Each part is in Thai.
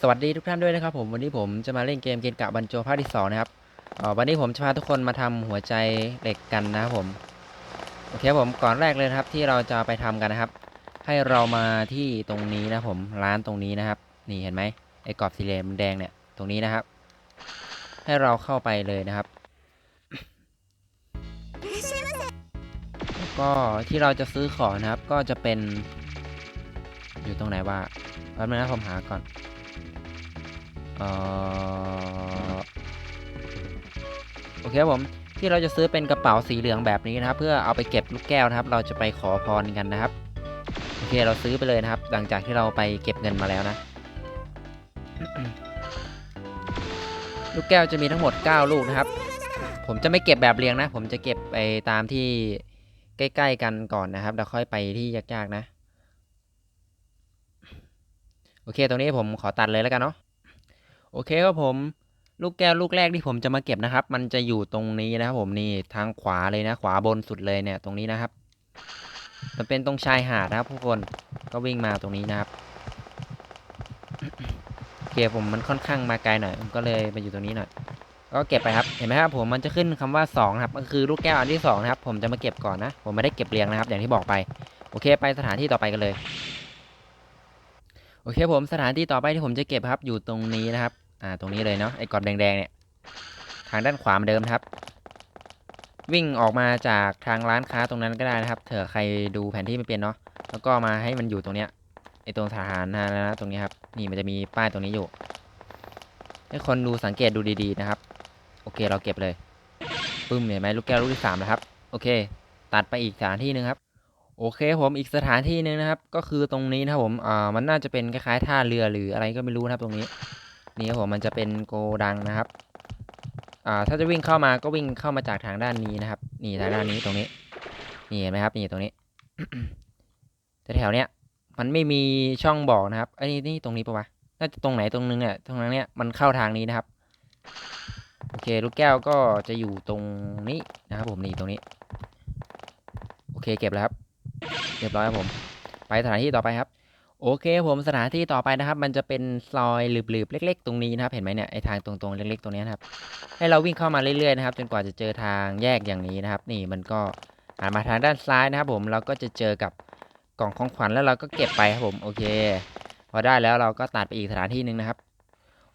สวัสดีทุกท่านด้วยนะครับผมวันนี้ผมจะมาเล่นเกมเกนกะบันโจภาคที่สองนะครับวันนี้ผมจะพาทุกคนมาทำหัวใจเหล็กกันนะครับผมโอเคผมก่อนแรกเลยครับที่เราจะไปทำกันนะครับ ให้เรามาที่ตรงนี้นะผมร้านตรงนี้นะครับ นี่เห็นไหมไอ้กรอบสีเหลี่ยมแดงเนี่ยตรงนี้นะครับ ให้เราเข้าไปเลยนะครับก็ที่เราจะซื้อของนะครับก็จะเป็นอยู่ตรงไหนว่า แป๊บนึงนะผมหาก่อน เอ่อ โอเคครับผม ที่เราจะซื้อเป็นกระเป๋าสีเหลืองแบบนี้นะครับ เพื่อเอาไปเก็บลูกแก้วนะครับ เราจะไปขอพรกันนะครับ โอเค เราซื้อไปเลยนะครับ หลังจากที่เราไปเก็บเงินมาแล้วนะ ลูกแก้วจะมีทั้งหมด 9 ลูกนะครับ ผมจะไม่เก็บแบบเรียงนะ ผมจะเก็บไปตามที่ใกล้ ๆ กันก่อนนะครับ แล้วค่อยไปที่ยากๆนะ โอเค ตรงนี้ผมขอตัดเลยแล้วกันเนาะ โอเคครับผม ลูกแก้วลูกแรกที่ผมจะมาเก็บนะครับ มันจะอยู่ตรงนี้นะครับผมนี่ทางขวาเลยนะ ขวาบนสุดเลยเนี่ย ตรงนี้นะครับ มันเป็นตรงชายหาดนะครับทุกคน ก็วิ่งมาตรงนี้นะครับโอเคผมมันค่อนข้างมาไกลหน่อยผมก็เลยมาอยู่ตรงนี้หน่อย ก็เก็บไปครับ เห็นไหมครับผมมันจะขึ้นคำว่า2ครับ ก็คือลูกแก้วอันที่สองนะครับ ผมจะมาเก็บก่อนนะ ผมไม่ได้เก็บเรียงนะครับ อย่างที่บอกไป โอเค ไปสถานที่ต่อไปกันเลย โอเคผมสถานที่ต่อไปที่ผมจะเก็บครับอยู่ตรงนี้นะครับ อ่าตรงนี้เลยเนาะไอ้กรอบแดงๆเนี่ยทางด้านขวาเหมือนเดิมครับ วิ่งออกมาจากทางร้านค้าตรงนั้นก็ได้นะครับเผื่อใครดูแผนที่ไม่เป็นเนาะแล้วก็มาให้มันอยู่ตรงเนี้ยไอ้ตรงสถานนะนะตรงนี้ครับนี่มันจะมีป้ายตรงนี้อยู่ ให้คนดูสังเกตดูดีๆนะครับ โอเคเราเก็บเลยปึ้มเห็นไหมลูกแก้วลูกที่สามนะครับ โอเค ตัดไปอีกสถานที่หนึ่งครับ โอเคผมอีกสถานที่หนึ่งนะครับ ก็คือตรงนี้นะครับผมอ่ามันน่าจะเป็นคล้ายๆท่าเรือหรืออะไรก็ไม่รู้นะครับตรงนี้นี่ครับผมมันจะเป็นโกดังนะครับอ่าถ้าจะวิ่งเข้ามาก็วิ่งเข้ามาจากทางด้านนี้นะครับ นี่ทางด้านนี้ตรงนี้นี่เห็นไหมครับนี่ตรงนี้แต่แถวเนี้ยมันไม่มีช่องบอกนะครับไอ้นี่นี่ตรงนี้ปะวะน่าจะตรงไหนตรงนึงเนี่ยตรงนั้นเนี่ยมันเข้าทางนี้นะครับโอเคลูกแก้วก็จะอยู่ตรงนี้นะครับ ผมนี่ตรงนี้ โอเคเก็บแล้วครับ เรียบร้อยครับผม ไปสถานที่ต่อไปครับ โอเคผมสถานที่ต่อไปนะครับ มันจะเป็นซอยหลืบๆ เล็ก ๆ ตรงนี้นะครับ เห็นไหมเนี่ยไอทางตรงๆเล็ก ๆ ตรงนี้นะครับ ให้เราวิ่งเข้ามาเรื่อยๆนะครับจนกว่าจะเจอทางแยกอย่างนี้นะครับ นี่มันก็หันมาทางด้านซ้ายนะครับ ผมเราก็จะเจอกับกล่องของขวัญแล้วเราก็เก็บไปครับผมโอเค พอได้แล้วเราก็ตัดไปอีกสถานที่หนึ่งนะครับ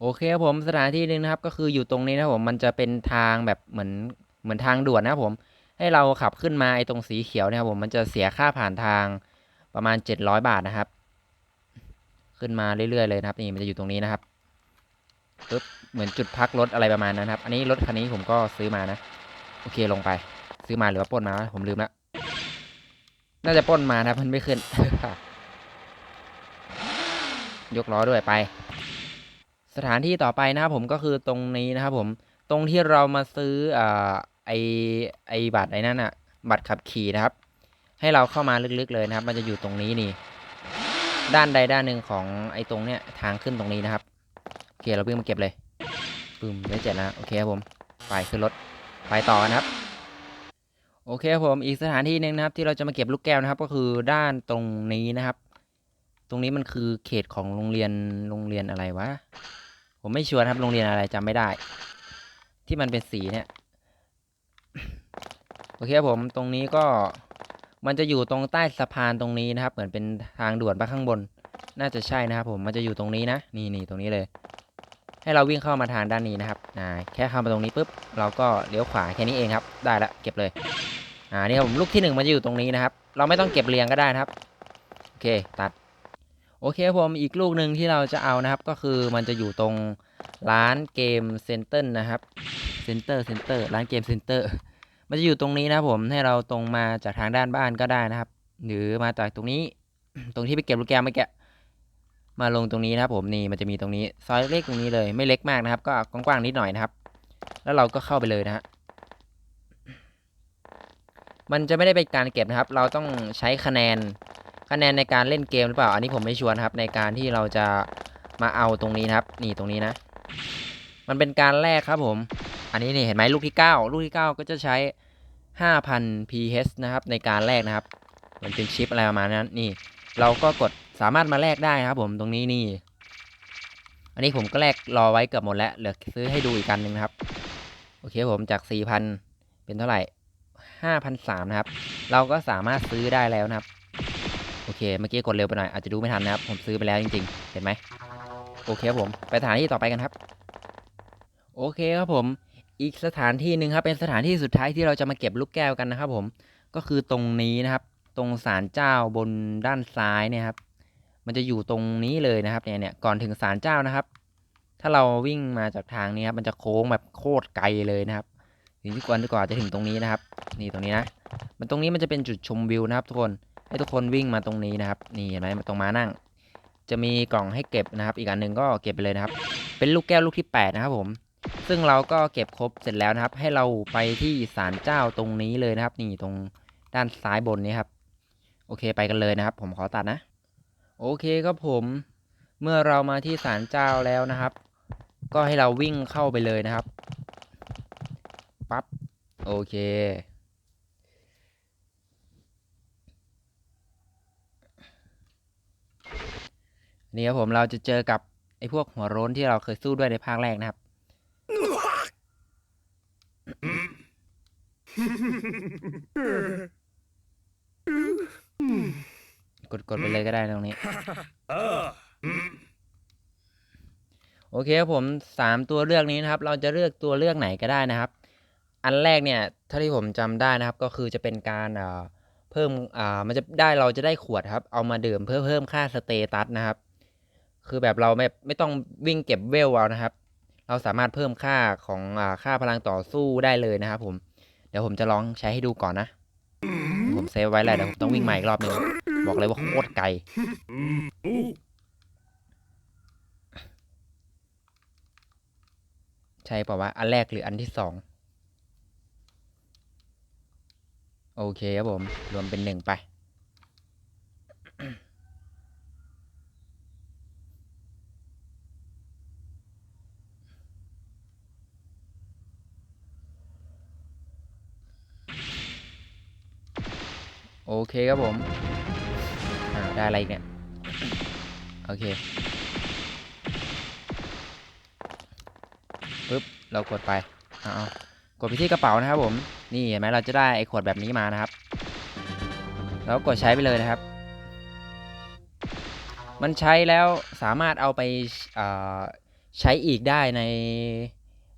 โอเคครับผมสถานที่หนึ่งนะครับ ก็คืออยู่ตรงนี้นะครับผมมันจะเป็นทางแบบเหมือนเหมือนทางด่วนนะครับผม ให้เราขับขึ้นมาไอ้ตรงสีเขียวเนี่ยครับผมมันจะเสียค่าผ่านทางประมาณ 700 บาทนะครับ ขึ้นมาเรื่อยๆเลยนะครับนี่มันจะอยู่ตรงนี้นะครับปึ๊บเหมือนจุดพักรถอะไรประมาณนั้นครับ อันนี้รถคันนี้ผมก็ซื้อมานะ โอเคลงไป ซื้อมาหรือว่าป้นมาผมลืมละน่าจะป้นมานะครับมันไม่ขึ้น ยกล้อด้วยไป สถานที่ต่อไปนะครับผมก็คือตรงนี้นะครับผมตรงที่เรามาซื้ออ่า ไอไอบัตรไอ้นั่นอะบัตรขับขี่นะครับ ให้เราเข้ามาลึกๆเลยนะครับ มันจะอยู่ตรงนี้นี่ ด้านใดด้านหนึ่งของไอตรงเนี้ยทางขึ้นตรงนี้นะครับโอเคเราวิ่งมาเก็บเลยปึ้มได้เจ็ดแล้วโอเคครับผมไปขึ้นรถไปต่อนะครับ โอเคครับผมอีกสถานที่หนึ่งนะครับ ที่เราจะมาเก็บลูกแก้วนะครับ ก็คือด้านตรงนี้นะครับ ตรงนี้มันคือเขตของโรงเรียนโรงเรียนอะไรวะผมไม่ชัวร์ครับโรงเรียนอะไรจำไม่ได้ ที่มันเป็นสีเนี่ย โอเคครับผมตรงนี้ก็มันจะอยู่ตรงใต้สะพานตรงนี้นะครับ เหมือนเป็นทางด่วนไปข้างบน น่าจะใช่นะครับผมมันจะอยู่ตรงนี้นะ นี่นี่ตรงนี้เลย ให้เราวิ่งเข้ามาทางด้านนี้นะครับอ่าแค่เข้ามาตรงนี้ปุ๊บเราก็เลี้ยวขวาแค่นี้เองครับ ได้ละเก็บเลยอ่านี่ครับผมลูกที่หนึ่งมันจะอยู่ตรงนี้นะครับ เราไม่ต้องเก็บเรียงก็ได้นะครับโอเคตัดโอเคครับผมอีกลูกหนึ่งที่เราจะเอานะครับ ก็คือมันจะอยู่ตรงร้านเกมเซ็นเตอร์นะครับเซ็นเตอร์เซ็นเตอร์ร้านเกมเซ็นเตอร์ มันจะอยู่ตรงนี้นะผมให้เราตรงมาจากทางด้านบ้านก็ได้นะครับ หรือมาจากตรงนี้ ตรงที่ไปเก็บลูกแก้วเมื่อกี้มาลงตรงนี้นะครับผมนี่มันจะมีตรงนี้ซอยเล็กตรงนี้เลยไม่เล็กมากนะครับ ก็กว้างๆนิดหน่อยนะครับ แล้วเราก็เข้าไปเลยนะฮะมันจะไม่ได้เป็นการเก็บนะครับ เราต้องใช้คะแนนคะแนนในการเล่นเกมหรือเปล่า อันนี้ผมไม่ชัวร์นะครับ ในการที่เราจะมาเอาตรงนี้นะครับ นี่ตรงนี้นะ มันเป็นการแลกครับผม อันนี้นี่เห็นไหมลูกที่ 9 ลูกที่ 9 ก็จะใช้ 5,000 pH นะครับ ในการแลกนะครับ มันเป็นชิปอะไรประมาณนั้นนี่ เราก็กดสามารถมาแลกได้นะครับ ผมตรงนี้นี่ อันนี้ผมก็แลกรอไว้เกือบหมดแล้วเหลือซื้อให้ดูอีกกันหนึ่งนะครับ โอเคผมจาก 4,000 เป็นเท่าไหร่5,300นะครับ เราก็สามารถซื้อได้แล้วนะครับ โอเค เมื่อกี้กดเร็วไปหน่อย อาจจะดูไม่ทันนะครับ ผมซื้อไปแล้วจริงๆ เห็นไหม โอเคครับผม ไปสถานที่ต่อไปกันครับ โอเคครับผม อีกสถานที่หนึ่งครับเป็นสถานที่สุดท้ายที่เราจะมาเก็บลูกแก้วกันนะครับ ผมก็คือตรงนี้นะครับ ตรงศาลเจ้าบนด้านซ้ายเนี่ยครับ มันจะอยู่ตรงนี้เลยนะครับเนี่ยเนี่ยก่อนถึงศาลเจ้านะครับ ถ้าเราวิ่งมาจากทางนี้ครับมันจะโค้งแบบโคตรไกลเลยนะครับถึงที่กวนกว่าจะถึงตรงนี้นะครับ นี่ตรงนี้นะ มันตรงนี้มันจะเป็นจุดชมวิวนะครับ ทุกคนให้ทุกคนวิ่งมาตรงนี้นะครับ นี่เห็นไหมตรงมานั่ง จะมีกล่องให้เก็บนะครับ อีกอันหนึ่งก็เก็บไปเลยนะครับ เป็นลูกแก้วลูกที่ 8 นะครับผม ซึ่งเราก็เก็บครบเสร็จแล้วนะครับ ให้เราไปที่ศาลเจ้าตรงนี้เลยนะครับ นี่ตรงด้านซ้ายบนนี้ครับ โอเคไปกันเลยนะครับ ผมขอตัดนะ โอเคครับผม เมื่อเรามาที่ศาลเจ้าแล้วนะครับ ก็ให้เราวิ่งเข้าไปเลยนะครับปั๊บโอเคนี่ครับผมเราจะเจอกับไอ้พวกหัวโร้นที่เราเคยสู้ด้วยในภาคแรกนะครับ กดกดไปเลยก็ได้ตรงนี้โอเคครับผมสามตัวเลือกนี้นะครับ เราจะเลือกตัวเลือกไหนก็ได้นะครับ อันแรกเนี่ยเท่าที่ผมจำได้นะครับ ก็คือจะเป็นการเอ่อเพิ่มอ่ามันจะได้เราจะได้ขวดครับ เอามาดื่มเพื่อเพิ่มค่าสเตตัสนะครับ คือแบบเราไม่ไม่ต้องวิ่งเก็บเวลเอานะครับ เราสามารถเพิ่มค่าของอ่าค่าพลังต่อสู้ได้เลยนะครับผม เดี๋ยวผมจะลองใช้ให้ดูก่อนนะ ผมเซฟไว้แล้วเดี๋ยวผมต้องวิ่งใหม่อีกรอบหนึงบอกเลยว่าโคตรไกลใช่ป่าวะอันแรกหรืออันที่สองโอเคครับผม รวมเป็นหนึ่งไป โอเคครับผมได้อะไรเนี่ย โอเคปึ๊บ เรากดไปเอาเอากดไปที่กระเป๋านะครับผม นี่เห็นไหมเราจะได้ไอ้ขวดแบบนี้มานะครับ แล้วกดใช้ไปเลยนะครับ มันใช้แล้วสามารถเอาไปใช้อีกได้ใน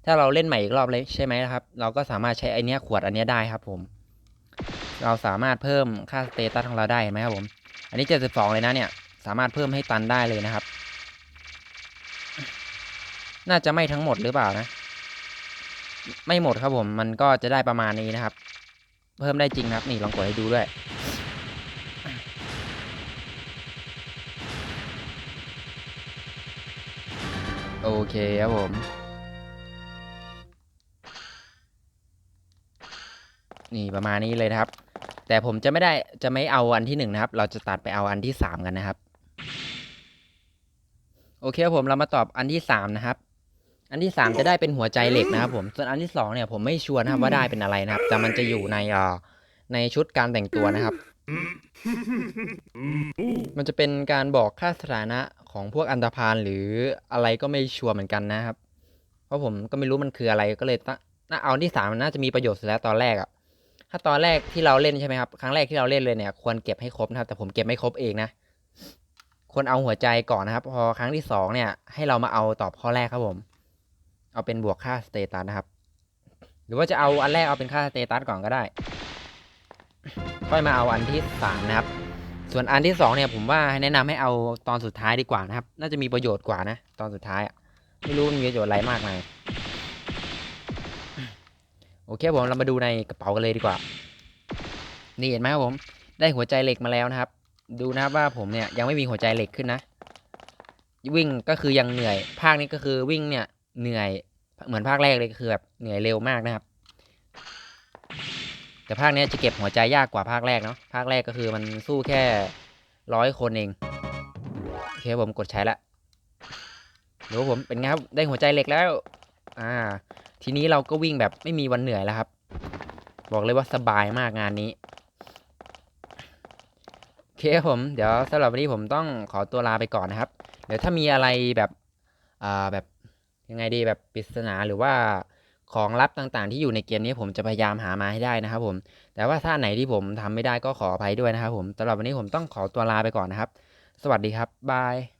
ถ้าเราเล่นใหม่อีกรอบเลยใช่ไหมนะครับ เราก็สามารถใช้ไอเนี้ยขวดอันเนี้ยได้ครับผม เราสามารถเพิ่มค่าสเตตัสของเราได้เห็นไหมครับผม อันนี้ 72 เลยนะเนี่ย สามารถเพิ่มให้ตันได้เลยนะครับ น่าจะไม่ทั้งหมดหรือเปล่านะ ไม่หมดครับผม มันก็จะได้ประมาณนี้นะครับ เพิ่มได้จริงครับ นี่ลองกดให้ดูด้วยโอเคครับผม นี่ประมาณนี้เลยนะครับ แต่ผมจะไม่ได้จะไม่เอาอันที่หนึ่งนะครับ เราจะตัดไปเอาอันที่สามกันนะครับ โอเคครับผมเรามาตอบอันที่สามนะครับ อันที่สามจะได้เป็นหัวใจเหล็กนะครับ ผมส่วนอันที่สองเนี่ยผมไม่ชัวร์นะครับว่าได้เป็นอะไรนะครับ แต่มันจะอยู่ในอ่อในชุดการแต่งตัวนะครับ มันจะเป็นการบอกค่าสถานะของพวกอันธพาลหรืออะไรก็ไม่ชัวร์เหมือนกันนะครับ เพราะผมก็ไม่รู้มันคืออะไรก็เลยตั้งน่าเอาที่สามมันน่าจะมีประโยชน์สุดแล้วตอนแรกอะ ถ้าตอนแรกที่เราเล่นใช่ไหมครับครั้งแรกที่เราเล่นเลยเนี่ยควรเก็บให้ครบนะครับ แต่ผมเก็บไม่ครบเองนะควรเอาหัวใจก่อนนะครับ พอครั้งที่สองเนี่ย ให้เรามาเอาตอบข้อแรกครับผม เอาเป็นบวกค่าสเตตัสนะครับ หรือว่าจะเอาอันแรกเอาเป็นค่าสเตตัสก่อนก็ได้ ค่อยมาเอาอันที่สามนะครับ ส่วนอันที่สองเนี่ยผมว่าแนะนำให้เอาตอนสุดท้ายดีกว่านะครับ น่าจะมีประโยชน์กว่านะ ตอนสุดท้ายไม่รู้มีประโยชน์อะไรมากมาย โอเคผมเรามาดูในกระเป๋ากันเลยดีกว่า นี่เห็นไหมครับผม ได้หัวใจเหล็กมาแล้วนะครับ ดูนะครับว่าผมเนี่ยยังไม่มีหัวใจเหล็กขึ้นนะ วิ่งก็คือยังเหนื่อย ภาคนี้ก็คือวิ่งเนี่ยเหนื่อยเหมือนภาคแรกเลยก็คือแบบเหนื่อยเร็วมากนะครับ แต่ภาคนี้จะเก็บหัวใจยากกว่าภาคแรกเนาะ ภาคแรกก็คือมันสู้แค่ร้อยคนเอง โอเคผมกดใช้ละดูผมเป็นไงครับได้หัวใจเหล็กแล้ว อ่า ทีนี้เราก็วิ่งแบบไม่มีวันเหนื่อยแล้วครับ บอกเลยว่าสบายมากงานนี้โอเคครับผมเดี๋ยวสำหรับวันนี้ผมต้องขอตัวลาไปก่อนนะครับ เดี๋ยวถ้ามีอะไรแบบอ่าแบบยังไงดีแบบปริศนาหรือว่าของลับต่างๆ ที่อยู่ในเกมนี้ผมจะพยายามหามาให้ได้นะครับ ผม แต่ว่าถ้าไหนที่ผมทำไม่ได้ก็ขออภัยด้วยนะครับผมสำหรับวันนี้ผมต้องขอตัวลาไปก่อนนะครับ สวัสดีครับบาย